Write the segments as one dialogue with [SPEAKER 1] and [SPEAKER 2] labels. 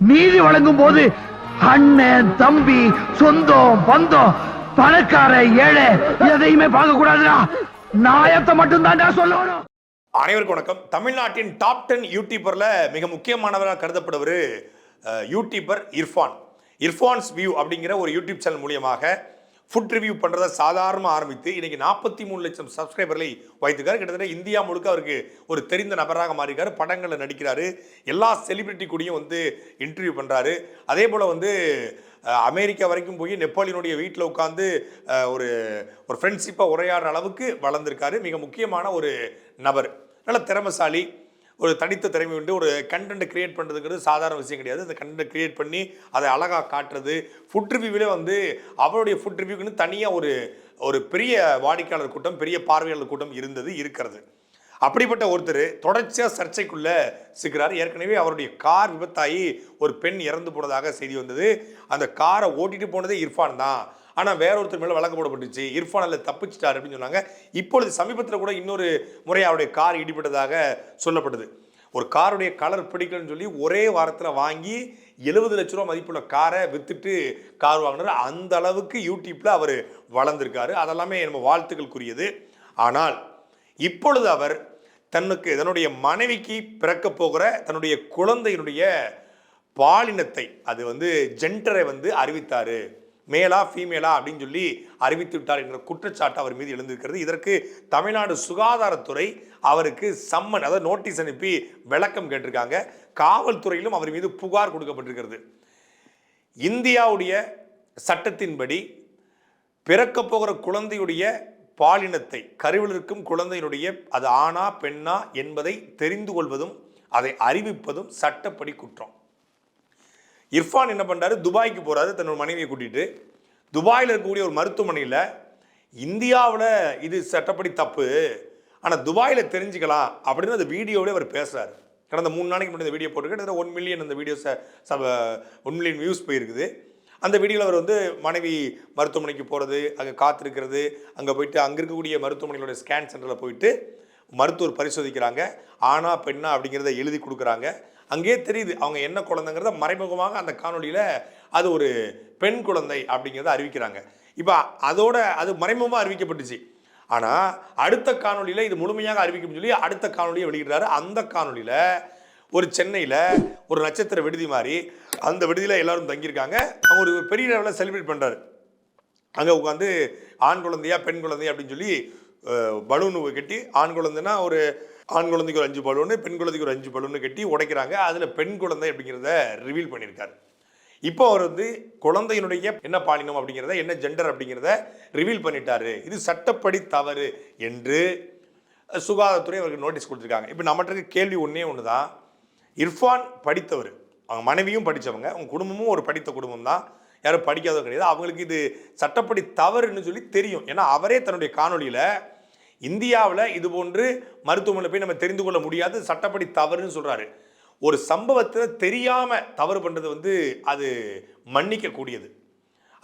[SPEAKER 1] நீதி வழங்கும் போது அண்ணன் தம்பி சொந்தம் பந்தம் பணக்கார ஏழை எதையுமே பார்க்க கூடாதுடா நாயத்தை மட்டும் தான்டா சொல்லணும்.
[SPEAKER 2] அனைவருக்கும் வணக்கம். தமிழ்நாட்டின் டாப் டென் யூடியூபர்ல மிக முக்கியமானவராக கருதப்படுவர் அஹ், யூடியூபர் இர்ஃபான். இர்ஃபான்ஸ் வியூ அப்படிங்கிற ஒரு யூடியூப் சேனல் மூலியமாக ஃபுட் ரிவ்யூ பண்ணுறதை சாதாரணமாக ஆரம்பித்து இன்றைக்கி நாற்பத்தி மூணு லட்சம் சப்ஸ்கிரைபர்களை வைத்துக்கார் கிட்டத்தட்ட இந்தியா முழுக்க அவருக்கு ஒரு தெரிந்த நபராக மாறியிருக்காரு. படங்களில் நடிக்கிறாரு. எல்லா செலிபிரிட்டி கூடயும் வந்து இன்டர்வியூ பண்ணுறாரு அதே போல் வந்து அமெரிக்கா வரைக்கும் போய் நெப்பாளியனுடைய வீட்டில் உட்காந்து ஒரு ஒரு ஃப்ரெண்ட்ஷிப்பாக உரையாடுற அளவுக்கு வளர்ந்துருக்காரு. மிக முக்கியமான ஒரு நபர். நல்ல திறமைசாலி. ஒரு தனித்த திறமை உண்டு. ஒரு கண்டென்ட் கிரியேட் பண்ணுறதுங்கிறது சாதாரண விஷயம் கிடையாது. அந்த கண்டென்ட் கிரியேட் பண்ணி அதை அழகாக காட்டுறது. ஃபுட் ரிவ்யூவிலே வந்து அவருடைய ஃபுட் ரிவ்யூக்குன்னு தனியாக ஒரு ஒரு பெரிய வாடிக்கையாளர் கூட்டம் பெரிய பார்வையாளர் கூட்டம் இருந்தது இருக்கிறது. அப்படிப்பட்ட ஒருத்தர் தொடர்ச்சியாக சர்ச்சைக்குள்ளே சிக்கிறார். ஏற்கனவே அவருடைய கார் விபத்தாகி ஒரு பெண் இறந்து போனதாக செய்தி வந்தது. அந்த காரை ஓட்டிகிட்டு போனதே இர்ஃபான் தான். ஆனால் வேற ஒருத்தர் மேலே வழக்கு போடப்பட்டுச்சு. இர்ஃபான் அதில் தப்பிச்சிட்டார் அப்படின்னு சொன்னாங்க. இப்பொழுது சமீபத்தில் கூட இன்னொரு முறை அவருடைய கார் இடிபட்டதாக சொல்லப்படுது ஒரு காருடைய கலர் பிடிக்கலன்னு சொல்லி ஒரே வாரத்தில் வாங்கி எழுபது லட்ச ரூபா மதிப்புள்ள காரை விற்றுட்டு கார் வாங்கினார். அந்த அளவுக்கு யூடியூப்பில் அவர் வளர்ந்துருக்காரு. அதெல்லாமே நம்ம வாழ்த்துக்களுக்குரியது ஆனால் இப்பொழுது அவர் தன்னுக்கு தன்னுடைய மனைவிக்கு பிறக்க போகிற தன்னுடைய குழந்தையினுடைய பாலினத்தை அது வந்து ஜென்டரை வந்து அறிவித்தார். மேலா ஃபீமேலா அப்படின்னு சொல்லி அறிவித்து விட்டார் என்ற குற்றச்சாட்டு அவர் மீது எழுந்திருக்கிறது. இதற்கு தமிழ்நாடு சுகாதாரத்துறை அவருக்கு சம்மன் அதாவது நோட்டீஸ் அனுப்பி விளக்கம் கேட்டிருக்காங்க. காவல்துறையிலும் அவர் மீது புகார் கொடுக்கப்பட்டிருக்கிறது. இந்தியாவுடைய சட்டத்தின்படி பிறக்க போகிற குழந்தையுடைய பாலினத்தை கருவில் இருக்கும் குழந்தையினுடைய அது ஆணா பெண்ணா என்பதை தெரிந்து கொள்வதும் அதை அறிவிப்பதும் சட்டப்படி குற்றம். இர்ஃபான் என்ன பண்ணுறாரு துபாய்க்கு போகிறாரு தன்னோட மனைவியை கூட்டிகிட்டு துபாயில் இருக்கக்கூடிய ஒரு மருத்துவமனையில் இந்தியாவில் இது சட்டப்படி தப்பு ஆனால் துபாயில் தெரிஞ்சுக்கலாம் அப்படின்னு அந்த வீடியோவிலே அவர் பேசுகிறார் கடந்த மூணு நாளைக்கு முன்னாடி இந்த வீடியோ போட்டுருக்கு. ஒன் மில்லியன் அந்த வீடியோ ஒன் மில்லியன் வியூஸ் போயிருக்குது. அந்த வீடியோவில் அவர் வந்து மனைவி மருத்துவமனைக்கு போகிறது அங்கே காத்திருக்கிறது அங்கே போயிட்டு அங்கே இருக்கக்கூடிய மருத்துவமனையோட ஸ்கேன் சென்டரில் போயிட்டு மருத்துவர் பரிசோதிக்கிறாங்க ஆணா பெண்ணா அப்படிங்கிறத எழுதி கொடுக்குறாங்க. அங்கேயே தெரியுது அவங்க என்ன குழந்தைங்கிறத மறைமுகமாக அந்த காணொலியில் அது ஒரு பெண் குழந்தை அப்படிங்கிறத அறிவிக்கிறாங்க. இப்போ அதோட அது மறைமுகமாக அறிவிக்கப்பட்டுச்சு. ஆனால் அடுத்த காணொலியில் இது முழுமையாக அறிவிக்கும் சொல்லி அடுத்த காணொலியை வெளியிடுறாரு. அந்த காணொலியில் ஒரு சென்னையில் ஒரு நட்சத்திர விடுதி மாதிரி அந்த விடுதியில் எல்லாரும் தங்கியிருக்காங்க. அவங்க ஒரு பெரிய லெவலில் செலிப்ரேட் பண்ணுறாரு அங்கே உட்காந்து ஆண் குழந்தையா பெண் குழந்தையா அப்படின்னு சொல்லி பலூனு கட்டி ஆண் குழந்தைன்னா ஒரு ஆண் குழந்தைக்கு ஒரு அஞ்சு பலூனு பெண் குழந்தைக்கு ஒரு அஞ்சு பலூனு கட்டி உடைக்கிறாங்க. அதில் பெண் குழந்தை அப்படிங்கிறத ரிவீல் பண்ணியிருக்காரு. இப்போ அவர் வந்து குழந்தையினுடைய என்ன பாலினம் அப்படிங்கிறத என்ன ஜெண்டர் அப்படிங்கிறத ரிவீல் பண்ணிட்டாரு. இது சட்டப்படி தவறு என்று சுகாதாரத்துறை அவருக்கு நோட்டீஸ் கொடுத்துருக்காங்க. இப்போ நம்மகிட்ட கேள்வி ஒன்றே ஒன்று தான் இர்ஃபான் படித்தவர் அவங்க மனைவியும் படித்தவங்க அவங்க குடும்பமும் ஒரு படித்த குடும்பம் தான் யாரும் படிக்காதவங்க கிடையாது. அவங்களுக்கு இது சட்டப்படி தவறுன்னு சொல்லி தெரியும். ஏன்னா அவரே தன்னுடைய காணொளியில் இந்தியாவில் இது போன்று மருத்துவமனையில் போய் நம்ம தெரிந்து கொள்ள முடியாது சட்டப்படி தவறுன்னு சொல்கிறாரு ஒரு சம்பவத்தை தெரியாமல் தவறு பண்ணுறது வந்து அது மன்னிக்கக்கூடியது.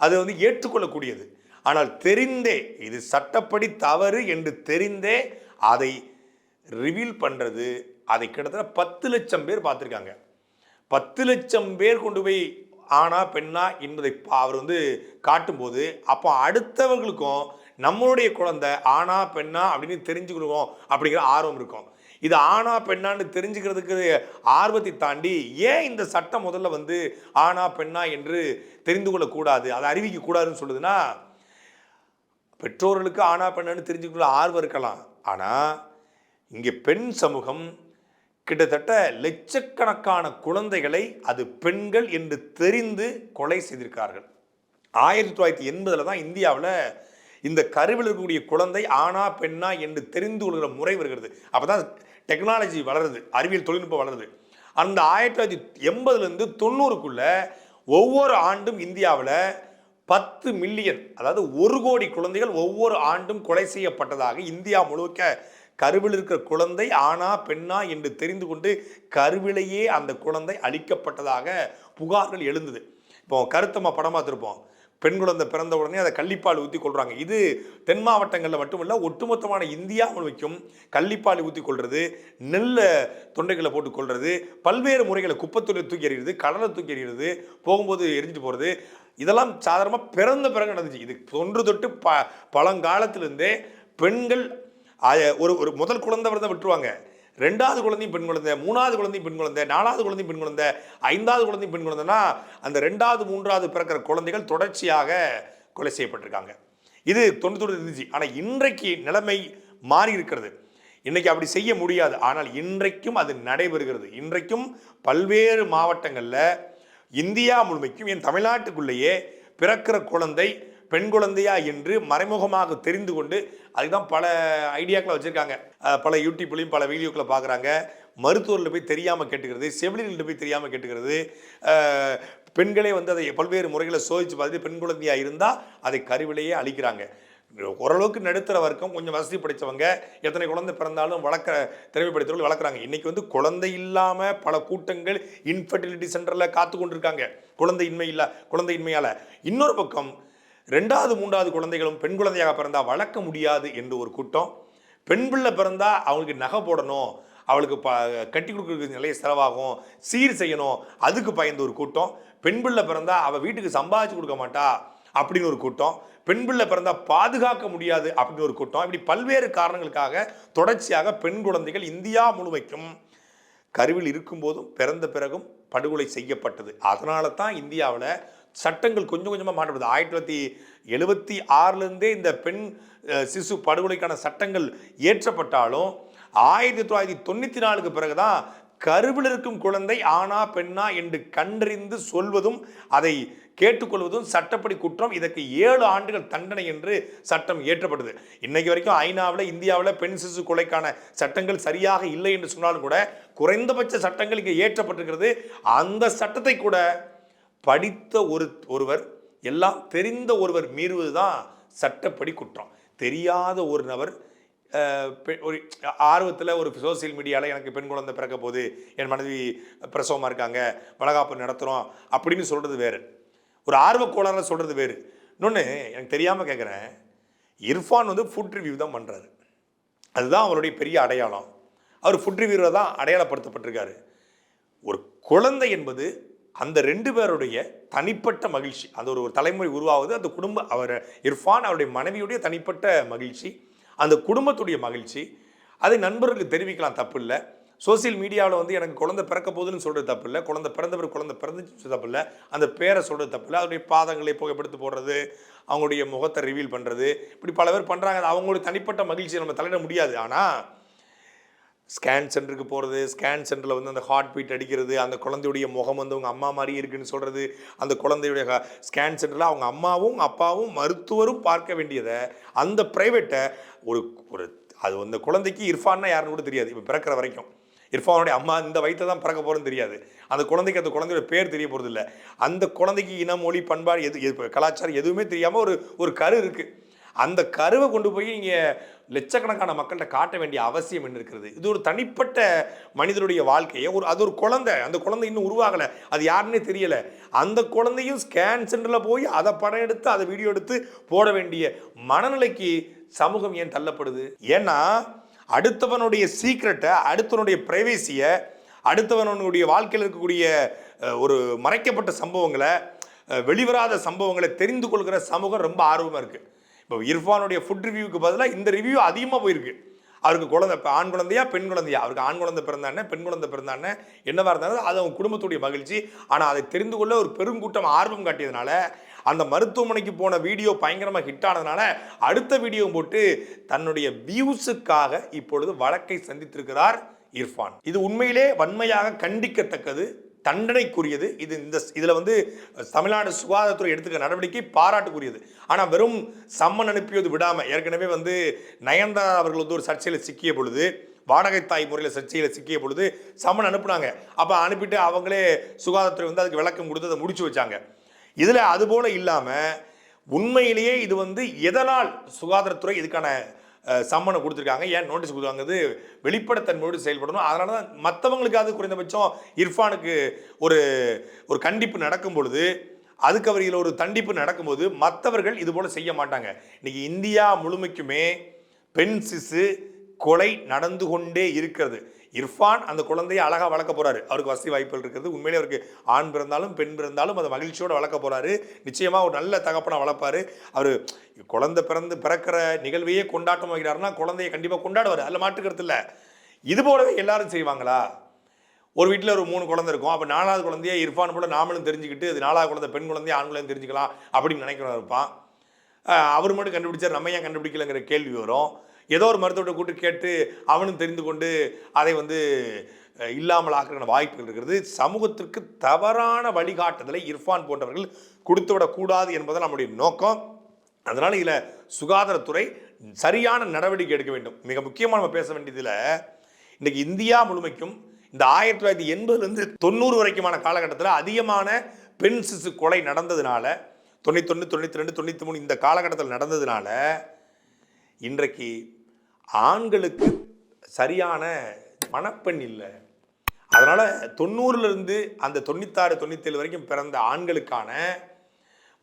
[SPEAKER 2] அது வந்து ஏற்றுக்கொள்ளக்கூடியது. ஆனால் தெரிந்தே இது சட்டப்படி தவறு என்று தெரிந்தே அதை ரிவீல் பண்ணுறது அதை கிட்டத்தட்ட பத்து லட்சம் பேர் பார்த்துருக்காங்க. பத்து லட்சம் பேர் கொண்டு போய் ஆனா பெண்ணா என்பதை அவர் வந்து காட்டும்போது அப்போ அடுத்தவர்களுக்கும் நம்மளுடைய குழந்தை ஆணா பெண்ணா அப்படின்னு தெரிஞ்சுக்கணும் அப்படிங்கிற ஆர்வம் இருக்கும். இது ஆணா பெண்ணான்னு தெரிஞ்சுக்கிறதுக்கு ஆர்வத்தை தாண்டி ஏன் இந்த சட்டம் முதல்ல வந்து ஆணா பெண்ணா என்று தெரிந்து கொள்ளக்கூடாது அதை அறிவிக்க கூடாதுன்னு சொல்லுதுன்னா பெற்றோர்களுக்கு ஆணா பெண்ணான்னு தெரிஞ்சுக்கொள்ள ஆர்வம் இருக்கலாம். ஆனால் இங்கே பெண் சமூகம் கிட்டத்தட்ட லட்சக்கணக்கான குழந்தைகளை அது பெண்கள் என்று தெரிந்து கொலை செய்திருக்கார்கள் ஆயிரத்தி தொள்ளாயிரத்தி எண்பதில் தான் இந்தியாவில் இந்த கருவில் இருக்கக்கூடிய குழந்தை ஆணா பெண்ணா என்று தெரிந்து கொள்கிற முறை வருகிறது. அப்போ தான் டெக்னாலஜி வளருது அறிவியல் தொழில்நுட்பம் வளருது. அந்த ஆயிரத்தி தொள்ளாயிரத்தி எண்பதுலேருந்து தொண்ணூறுக்குள்ள ஒவ்வொரு ஆண்டும் இந்தியாவில் பத்து மில்லியன் அதாவது ஒரு கோடி குழந்தைகள் ஒவ்வொரு ஆண்டும் கொலை செய்யப்பட்டதாக இந்தியா முழுக்க கருவில் இருக்கிற குழந்தை ஆணா பெண்ணா என்று தெரிந்து கொண்டு கருவிலேயே அந்த குழந்தை அழிக்கப்பட்டதாக புகார்கள் எழுந்தது. இப்போ கருத்தம்மா படம் பார்த்துருப்போம் பெண் குழந்தை பிறந்த உடனே அதை கள்ளிப்பால் ஊற்றி கொள்கிறாங்க இது தென் மாவட்டங்களில் மட்டுமல்ல ஒட்டுமொத்தமான இந்தியா முழுமைக்கும் கள்ளிப்பால் ஊற்றி கொள்வது நெல்லை தொண்டைகளை போட்டு கொள்வது பல்வேறு முறைகளை குப்பத்தொழிலை தூக்கி எறிகிறது கடலை தூக்கி எறிகிறது போகும்போது எரிஞ்சிட்டு போகிறது இதெல்லாம் சாதாரணமாக பிறந்த பிறகு நடந்துச்சு. இது தொன்று தொட்டு ப பழங்காலத்திலிருந்தே பெண்கள் ஒரு ஒரு முதல் குழந்தை வரதை விட்டுருவாங்க. ரெண்டாவது குழந்தையும் பெண் குழந்தை மூணாவது குழந்தையும் பெண் குழந்தை நாலாவது குழந்தையும் பெண் குழந்தை ஐந்தாவது குழந்தையும் பெண் குழந்தைன்னா அந்த ரெண்டாவது மூன்றாவது பிறக்கிற குழந்தைகள் தொடர்ச்சியாக கொலை செய்யப்பட்டிருக்காங்க. இது தொண்ணூத்தி இருந்துச்சு ஆனால் இன்றைக்கு நிலைமை மாறி இருக்கிறது. இன்றைக்கி அப்படி செய்ய முடியாது. ஆனால் இன்றைக்கும் அது நடைபெறுகிறது. இன்றைக்கும் பல்வேறு மாவட்டங்களில் இந்தியா முழுமைக்கும் என் தமிழ்நாட்டுக்குள்ளேயே பிறக்கிற குழந்தை பெண் குழந்தையா என்று மறைமுகமாக தெரிந்து கொண்டு அதுக்கு தான் பல ஐடியாக்களை வச்சுருக்காங்க. பல யூடியூப்லேயும் பல வீடியோக்களை பார்க்குறாங்க. மருத்துவர்கிட்ட போய் தெரியாமல் கேட்டுக்கிறது செவிலியர்கள்ட்ட போய் தெரியாமல் கேட்டுக்கிறது பெண்களே வந்து அதை பல்வேறு முறைகளை சோதித்து பார்த்து பெண் குழந்தையாக இருந்தால் அதை கருவிலேயே அழிக்கிறாங்க. ஓரளவுக்கு நடுத்தர வர்க்கம் கொஞ்சம் வசதி படித்தவங்க எத்தனை குழந்தை பிறந்தாலும் வளர்க்குற திறமைப்படுத்தவர்கள் வளர்க்குறாங்க. இன்றைக்கி வந்து குழந்தை இல்லாமல் பல கூட்டங்கள் இன்ஃபர்டிலிட்டி சென்டரில் காத்து கொண்டிருக்காங்க. குழந்தை இன்மை இல்ல குழந்தையின்மையால் இன்னொரு பக்கம் ரெண்டாவது மூன்றாவது குழந்தைகளும் பெண் குழந்தையாக பிறந்தால் வளர்க்க முடியாது என்று ஒரு கூட்டம். பெண் பிள்ளை பிறந்தா அவங்களுக்கு நகை போடணும் அவளுக்கு ப கட்டி கொடுக்குற நிலைய செலவாகும் சீர் செய்யணும் அதுக்கு பயந்து ஒரு கூட்டம். பெண் பிள்ளை பிறந்தால் அவள் வீட்டுக்கு சம்பாதிச்சு கொடுக்க மாட்டா அப்படின்னு ஒரு கூட்டம். பெண் பிள்ளை பிறந்தா பாதுகாக்க முடியாது அப்படின்னு ஒரு கூட்டம். இப்படி பல்வேறு காரணங்களுக்காக தொடர்ச்சியாக பெண் குழந்தைகள் இந்தியா முழுமைக்கும் கருவில் இருக்கும்போதும் பிறந்த பிறகும் படுகொலை செய்யப்பட்டது. அதனால தான் இந்தியாவில் சட்டங்கள் கொஞ்சம் கொஞ்சமாக மாற்றப்படுது. ஆயிரத்தி தொள்ளாயிரத்தி எழுபத்தி ஆறுலேருந்தே இந்த பெண் சிசு படுகொலைக்கான சட்டங்கள் ஏற்றப்பட்டாலும் ஆயிரத்தி தொள்ளாயிரத்தி தொண்ணூற்றி நாலுக்கு பிறகுதான் கருவில் இருக்கும் குழந்தை ஆனா பெண்ணா என்று கண்டறிந்து சொல்வதும் அதை கேட்டுக்கொள்வதும் சட்டப்படி குற்றம். இதற்கு ஏழு ஆண்டுகள் தண்டனை என்று சட்டம் இயற்றப்பட்டது. இன்னைக்கு வரைக்கும் ஐநாவில் இந்தியாவில் பெண் சிசு கொலைக்கான சட்டங்கள் சரியாக இல்லை என்று சொன்னாலும் கூட குறைந்தபட்ச சட்டங்கள் இங்கே ஏற்றப்பட்டிருக்கிறது அந்த சட்டத்தை கூட படித்த ஒரு ஒருவர் எல்லாம் தெரிந்த ஒருவர் மீறுவது தான் சட்டப்படி குற்றம். தெரியாத ஒரு நபர் ஒரு ஆர்வத்தில் ஒரு சோசியல் மீடியாவில் எனக்கு பெண் குழந்தை பிறக்க போது என் மனைவி பிரசவமாக இருக்காங்க வளகாப்பு நடத்துகிறோம் அப்படின்னு சொல்கிறது வேறு. ஒரு ஆர்வக்கோளாரில் சொல்கிறது வேறு. இன்னொன்று எனக்கு தெரியாமல் கேட்குறேன் இர்ஃபான் வந்து ஃபுட் ரிவ்யூ தான் பண்ணுறாரு அதுதான் அவருடைய பெரிய அடையாளம். அவர் ஃபுட் ரிவ்யூவில் தான் அடையாளப்படுத்தப்பட்டிருக்காரு. ஒரு குழந்தை என்பது அந்த ரெண்டு பேருடைய தனிப்பட்ட மகிழ்ச்சி. அந்த ஒரு ஒரு தலைமுறை உருவாகுது. அந்த குடும்ப அவர் இர்ஃபான் அவருடைய மனைவியுடைய தனிப்பட்ட மகிழ்ச்சி. அந்த குடும்பத்துடைய மகிழ்ச்சி. அதை நண்பர்களுக்கு தெரிவிக்கலாம் தப்பு இல்லை சோசியல் மீடியாவில் வந்து எனக்கு குழந்தை பிறக்க போகுதுன்னு சொல்கிறது தப்பு இல்லை குழந்தை பிறந்தவர் குழந்தை பிறந்துச்சு தப்பு இல்லை அந்த பேரை சொல்கிறது தப்பு இல்லை அதனுடைய பாதங்களை புகைப்படுத்தி போடுறது அவங்களுடைய முகத்தை ரிவீல் பண்ணுறது இப்படி பல பேர் பண்ணுறாங்க அவங்களுடைய தனிப்பட்ட மகிழ்ச்சியை நம்ம தலையிட முடியாது. ஆனால் ஸ்கேன் சென்டருக்கு போகிறது ஸ்கேன் சென்டரில் வந்து அந்த ஹார்ட் பீட் அடிக்கிறது அந்த குழந்தையுடைய முகம் வந்து அவங்க அம்மா மாதிரி இருக்குன்னு சொல்கிறது அந்த குழந்தையுடைய ஸ்கேன் சென்டரில் அவங்க அம்மாவும் அப்பாவும் மருத்துவரும் பார்க்க வேண்டியதை அந்த ப்ரைவேட்டை ஒரு ஒரு அது அந்த குழந்தைக்கு இர்ஃபான்னா யாருன்னு கூட தெரியாது இப்போ பிறக்கிற வரைக்கும். இர்ஃபானுடைய அம்மா இந்த வயிற்றை தான் பிறக்க போகிறோன்னு தெரியாது. அந்த குழந்தைக்கு அந்த குழந்தையோட பேர் தெரிய போகிறது இல்லை அந்த குழந்தைக்கு இனம் மொழி பண்பாடு எது எது கலாச்சாரம் எதுவுமே தெரியாமல் ஒரு ஒரு கரு இருக்குது அந்த கருவை கொண்டு போய் இங்கே லட்சக்கணக்கான மக்கள்கிட்ட காட்ட வேண்டிய அவசியம் என்ன இருக்கிறது? இது ஒரு தனிப்பட்ட மனிதனுடைய வாழ்க்கையை. ஒரு அது ஒரு குழந்தை. அந்த குழந்தை இன்னும் உருவாகலை. அது யாருன்னே தெரியலை. அந்த குழந்தையும் ஸ்கேன் சென்டரில் போய் அதை படம் எடுத்து அதை வீடியோ எடுத்து போட வேண்டிய மனநிலைக்கு சமூகம் ஏன் தள்ளப்படுது? ஏன்னா அடுத்தவனுடைய சீக்ரெட்டை அடுத்தவனுடைய பிரைவேசியை அடுத்தவனுடைய வாழ்க்கையில் இருக்கக்கூடிய ஒரு மறைக்கப்பட்ட சம்பவங்களை வெளிவராத சம்பவங்களை தெரிந்து கொள்கிற சமூகம் ரொம்ப ஆர்வமாக இருக்குது இப்போ இர்ஃபானுடைய ஃபுட் ரிவ்யூக்கு பதிலாக இந்த ரிவ்யூ அதிகமாக போயிருக்கு. அவருக்கு குழந்தை இப்போ ஆண் குழந்தையா பெண் குழந்தையா? அவருக்கு ஆண் குழந்தை பிறந்தானே பெண் குழந்தை பிறந்தானே என்னவா இருந்தாலும் அது அவங்க குடும்பத்துடைய மகிழ்ச்சி. ஆனால் அதை தெரிந்து கொள்ள ஒரு பெருங்கூட்டம் ஆர்வம் காட்டியதுனால அந்த மருத்துவமனைக்கு போன வீடியோ பயங்கரமாக ஹிட் ஆனதுனால அடுத்த வீடியோ போட்டு தன்னுடைய வியூஸுக்காக இப்பொழுது வழக்கை சந்தித்திருக்கிறார் இர்ஃபான். இது உண்மையிலே வன்மையாக கண்டிக்கத்தக்கது. தண்டனைக்குரியது. இது இந்த இதில் வந்து தமிழ்நாடு சுகாதாரத்துறை எடுத்துக்க நடவடிக்கை பாராட்டுக்குரியது. ஆனால் வெறும் சம்மன் அனுப்பியது விடாமல் ஏற்கனவே வந்து நயன்தாரா அவர்கள் வந்து ஒரு சர்ச்சையில் சிக்கிய பொழுது வாடகை தாய் முறையில் சர்ச்சையில் சிக்கிய பொழுது சம்மன் அனுப்புனாங்க. அப்போ அனுப்பிட்டு அவங்களே சுகாதாரத்துறை வந்து அதுக்கு விளக்கம் கொடுத்து அதை முடிச்சு வச்சாங்க. இதில் அதுபோல் இல்லாமல் உண்மையிலேயே இது வந்து எதனால் சுகாதாரத்துறை இதுக்கான சம்மனை கொடுத்துருக்காங்க. ஏன் நோட்டீஸ் கொடுத்தாங்கிறது வெளிப்படைத்தன்மையோடு செயல்படணும். அதனால தான் மற்றவங்களுக்காவது குறைந்தபட்சம் இர்ஃபானுக்கு ஒரு ஒரு கண்டிப்பு நடக்கும் பொழுது அதுக்கு அவர் இதில் ஒரு தண்டிப்பு நடக்கும்போது மற்றவர்கள் இது போல் செய்ய மாட்டாங்க. இன்னைக்கு இந்தியா முழுமைக்குமே பெண் சிசு கொலை நடந்து கொண்டே இருக்கிறது. இர்ஃபான் அந்த குழந்தையை அழகாக வளர்க்க போகிறாரு அவருக்கு வசதி வாய்ப்புகள் இருக்கிறது உண்மையிலே அவருக்கு ஆண் பிறந்தாலும் பெண் பிறந்தாலும் அதை மகிழ்ச்சியோடு வளர்க்க போகிறாரு நிச்சயமாக ஒரு நல்ல தகப்பனை வளர்ப்பாரு. அவர் குழந்தை பிறந்து பிறக்கிற நிகழ்வையே கொண்டாட்டம் வைக்கிறாருன்னா குழந்தையை கண்டிப்பாக கொண்டாடுவார். அதில் மாட்டுக்கிறது இல்லை. இது போலவே எல்லாரும் செய்வாங்களா? ஒரு வீட்டில் ஒரு மூணு குழந்தை இருக்கும். அப்போ நாலாவது குழந்தைய இர்ஃபான் போல நாமளும் தெரிஞ்சுக்கிட்டு அது நாலாவது குழந்தை பெண் குழந்தைய ஆண் குழந்தையும் தெரிஞ்சுக்கலாம் அப்படின்னு நினைக்கிறவன் இருப்பான். அவர் மட்டும் கண்டுபிடிச்சார் நம்ம ஏன் கண்டுபிடிக்கலங்கிற கேள்வி வரும். ஏதோ ஒரு மருத்துவத்தை கூட்டு கேட்டு அவனும் தெரிந்து கொண்டு அதை வந்து இல்லாமல் ஆக்குற வாய்ப்புகள் இருக்கிறது சமூகத்திற்கு தவறான வழிகாட்டுதலை இர்ஃபான் போன்றவர்கள் கொடுத்து விடக்கூடாது என்பது நம்முடைய நோக்கம். அதனால் இதில் சுகாதாரத்துறை சரியான நடவடிக்கை எடுக்க வேண்டும். மிக முக்கியமாக நம்ம பேச வேண்டியதில் இன்றைக்கி இந்தியா முழுமைக்கும் இந்த ஆயிரத்தி தொள்ளாயிரத்தி எண்பதுலேருந்து தொண்ணூறு வரைக்குமான காலகட்டத்தில் அதிகமான பெண் சிசு கொலை நடந்ததுனால தொண்ணூத்தொன்று தொண்ணூற்றி ரெண்டு தொண்ணூற்றி மூணு இந்த காலகட்டத்தில் நடந்ததுனால இன்றைக்கு ஆண்களுக்கு சரியான மணப்பெண் இல்லை. அதனால் தொண்ணூறுலேருந்து அந்த தொண்ணூத்தாறு தொண்ணூத்தேழு வரைக்கும் பிறந்த ஆண்களுக்கான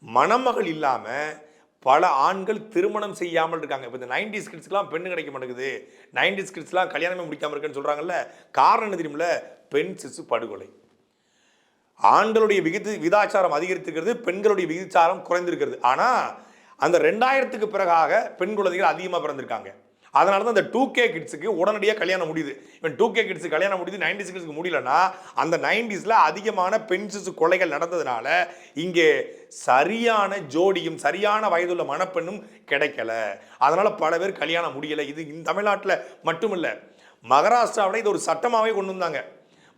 [SPEAKER 2] மணமகள் இல்லாமல் பல ஆண்கள் திருமணம் செய்யாமல் இருக்காங்க. இப்போ இந்த நைன்டிஸ் கிட்ஸ்க்குலாம் பெண்ணு கிடைக்க மாட்டேங்குது. நைன்டிஸ் கிட்ஸ்லாம் கல்யாணமே முடிக்காமல் இருக்குன்னு சொல்கிறாங்கல்ல காரணம் என்ன தெரியுமில்ல? பெண் சிசு படுகொலை. ஆண்களுடைய விகித விதாச்சாரம் அதிகரித்திருக்கிறது பெண்களுடைய விகிதாச்சாரம் குறைந்திருக்கிறது. ஆனால் அந்த ரெண்டாயிரத்துக்கு பிறகாக பெண் குழந்தைகள் அதிகமாக பிறந்திருக்காங்க. அதனால தான் இந்த டூ கே கிட்ஸுக்கு உடனடியாக கல்யாணம் முடியுது. இவன் டூ கே கிட்ஸுக்கு கல்யாணம் முடியுது நைன்டி சிக்ஸுக்கு முடியலன்னா அந்த நைன்டிஸில் அதிகமான பெண் சிசு கொலைகள் நடந்ததுனால இங்கே சரியான ஜோடியும் சரியான வயதுள்ள மணப்பெண்ணும் கிடைக்கல. அதனால் பல பேர் கல்யாணம் முடியலை. இது இந்த தமிழ்நாட்டில் மட்டுமில்லை. மகாராஷ்டிராவில் இது ஒரு சட்டமாகவே கொண்டு வந்தாங்க.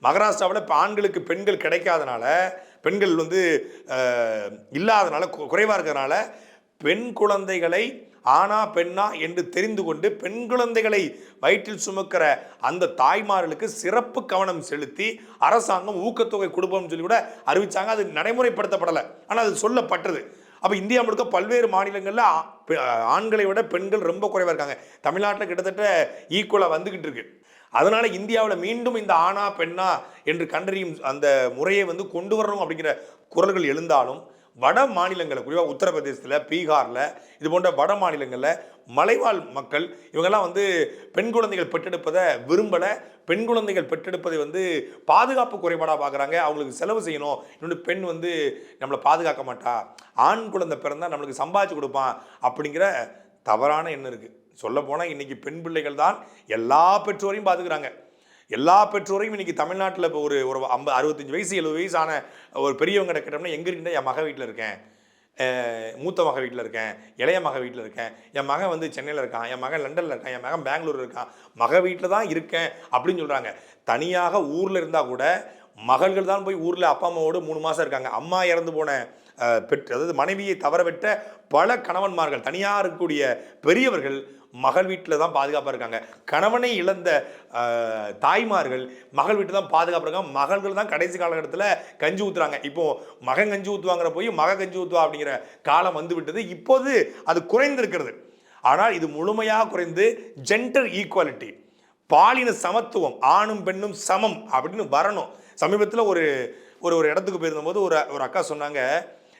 [SPEAKER 2] மகாராஷ்டிராவில் இப்போ ஆண்களுக்கு பெண்கள் கிடைக்காதனால பெண்கள் வந்து இல்லாதனால குறைவாக இருக்கிறதுனால பெண் குழந்தைகளை ஆணா பெண்ணா என்று தெரிந்து கொண்டு பெண் குழந்தைகளை வயிற்றில் சுமக்கிற அந்த தாய்மார்களுக்கு சிறப்பு கவனம் செலுத்தி அரசாங்கம் ஊக்கத்தொகை கொடுப்போம்னு சொல்லி கூட அறிவிச்சாங்க. அது நடைமுறைப்படுத்தப்படலை. ஆனால் அது சொல்லப்பட்டது. அப்போ இந்தியா முழுக்க பல்வேறு மாநிலங்களில் பெ- ஆண்களை விட பெண்கள் ரொம்ப குறைவாக இருக்காங்க. தமிழ்நாட்டில் கிட்டத்தட்ட ஈக்குவலாக வந்துக்கிட்டு இருக்கு. அதனால இந்தியாவில் மீண்டும் இந்த ஆணா பெண்ணா என்று கண்டறியும் அந்த முறையை வந்து கொண்டு வரணும் அப்படிங்கிற குரல்கள் எழுந்தாலும் வட மாநிலங்களில் குறிப்பாக உத்தரப்பிரதேசத்தில் பீகாரில் இது போன்ற வட மாநிலங்களில் மலைவாழ் மக்கள் இவங்கெல்லாம் வந்து பெண் குழந்தைகள் பெற்றெடுப்பதை விரும்பலை. பெண் குழந்தைகள் பெற்றெடுப்பதை வந்து பாதுகாப்பு குறைபாடாக பார்க்குறாங்க அவங்களுக்கு செலவு செய்யணும். இன்னொன்று பெண் வந்து நம்மளை பாதுகாக்க மாட்டா. ஆண் குழந்தை பிறந்தால் நம்மளுக்கு சம்பாதிச்சு கொடுப்பான் அப்படிங்கிற தவறான எண்ணம் இருக்குது சொல்லப்போனால் இன்றைக்கி பெண் பிள்ளைகள் தான் எல்லா பெற்றோரையும் பார்த்துக்கிறாங்க எல்லா பெற்றோரையும் இன்னைக்கு தமிழ்நாட்டில் இப்போ ஒரு ஒரு ஐம்பது அறுபத்தஞ்சு வயசு எழுபது வயசு ஆன ஒரு பெரியவங்க கேட்டோம்னா எங்கே இருக்கீங்கன்னா என் மக வீட்டில் இருக்கேன். மூத்த மக வீட்டில் இருக்கேன். இளைய மக வீட்டில் இருக்கேன். என் மகன் வந்து சென்னையில் இருக்கான். என் மகன் லண்டனில் இருக்கான். என் மகன் பெங்களூர் இருக்கான். மக வீட்டில் தான் இருக்கேன். அப்படின்னு சொல்கிறாங்க தனியாக ஊரில் இருந்தால் கூட மகள்கள் தான் போய் ஊரில் அப்பா அம்மாவோடு மூணு மாதம் இருக்காங்க. அம்மா இறந்து போன பெற்று அதாவது மனைவியை தவறவிட்ட பல கணவன்மார்கள் தனியாக இருக்கக்கூடிய பெரியவர்கள் மகள் வீட்டில் தான் பாதுகாப்பாக இருக்காங்க. கணவனை இழந்த தாய்மார்கள் மகள் வீட்டில் தான் பாதுகாப்பாக இருக்காங்க. மகள்கள் தான் கடைசி காலகட்டத்தில் கஞ்சி ஊற்றுறாங்க இப்போ மகன் கஞ்சி ஊற்றுவாங்கிற போய் மக கஞ்சி ஊற்றுவா அப்படிங்கிற காலம் வந்து விட்டது. இப்போது அது குறைந்திருக்கிறது. ஆனால் இது முழுமையாக குறைந்து ஜெண்டர் ஈக்குவாலிட்டி பாலின சமத்துவம் ஆணும் பெண்ணும் சமம் அப்படின்னு வரணும். சமீபத்தில் ஒரு ஒரு ஒரு இடத்துக்கு போயிருந்தபோது ஒரு ஒரு அக்கா சொன்னாங்க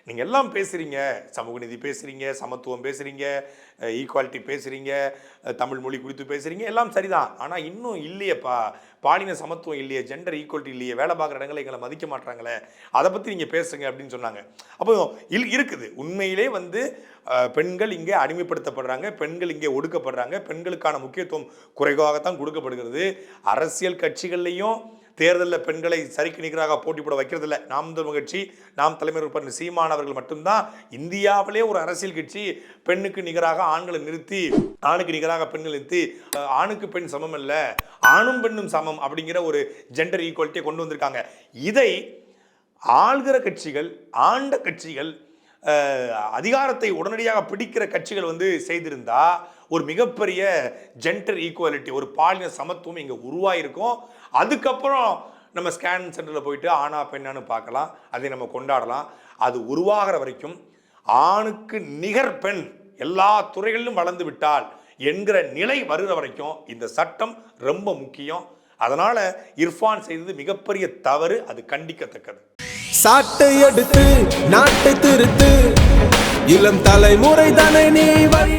[SPEAKER 2] நீங்கள் எல்லாம் பேசுகிறீங்க சமூக நீதி பேசுகிறீங்க சமத்துவம் பேசுகிறீங்க ஈக்குவாலிட்டி பேசுகிறீங்க தமிழ் மொழி குறித்து பேசுகிறீங்க எல்லாம் சரிதான். ஆனால் இன்னும் இல்லையப்பா. பாலின சமத்துவம் இல்லையே ஜெண்டர் ஈக்குவாலிட்டி இல்லையே வேலை பார்க்குற இடங்களை எங்களை மதிக்க மாட்றாங்களே அதை பற்றி நீங்கள் பேசுங்க அப்படின்னு சொன்னாங்க. அப்போ இல் இருக்குது. உண்மையிலே வந்து பெண்கள் இங்கே அடிமைப்படுத்தப்படுறாங்க பெண்கள் இங்கே ஒடுக்கப்படுறாங்க பெண்களுக்கான முக்கியத்துவம் குறைவாகத்தான் கொடுக்கப்படுகிறது. அரசியல் கட்சிகள்லேயும் தேர்தலில் பெண்களை சரிக்கு நிகராக போட்டி போட வைக்கிறதில்ல. நாம் தமிழ் கட்சி நாம் தலைமை பண்ண சீமான் அவர்கள் மட்டும்தான் இந்தியாவிலே ஒரு அரசியல் கட்சி பெண்ணுக்கு நிகராக ஆண்களை நிறுத்தி ஆணுக்கு நிகராக பெண்களை நிறுத்தி ஆணுக்கு பெண் சமம் அல்ல ஆணும் பெண்ணும் சமம் அப்படிங்கிற ஒரு ஜெண்டர் ஈக்குவாலிட்டியை கொண்டு வந்திருக்காங்க. இதை ஆள்கிற கட்சிகள் ஆண்ட கட்சிகள் அதிகாரத்தை உடனடியாக பிடிக்கிற கட்சிகள் வந்து செய்திருந்தால் ஒரு மிகப்பெரிய ஜென்டர் ஈக்குவாலிட்டி ஒரு பாலின சமத்துவம் இங்கே உருவாயிருக்கும். அதுக்கப்புறம் நம்ம ஸ்கேன் சென்டரில் போயிட்டு ஆணா பெண்ணான்னு பார்க்கலாம். அதை நம்ம கொண்டாடலாம். அது உருவாகிற வரைக்கும் ஆணுக்கு நிகர் பெண் எல்லா துறைகளிலும் வளர்ந்து விட்டால் என்கிற நிலை வருகிற வரைக்கும் இந்த சட்டம் ரொம்ப முக்கியம். அதனால இர்ஃபான் செய்தது மிகப்பெரிய தவறு அது கண்டிக்கத்தக்கது.
[SPEAKER 3] சாட்டை எடுத்து நாட்டை திருத்து. இளம் தலைமுறை தானே நீ வழி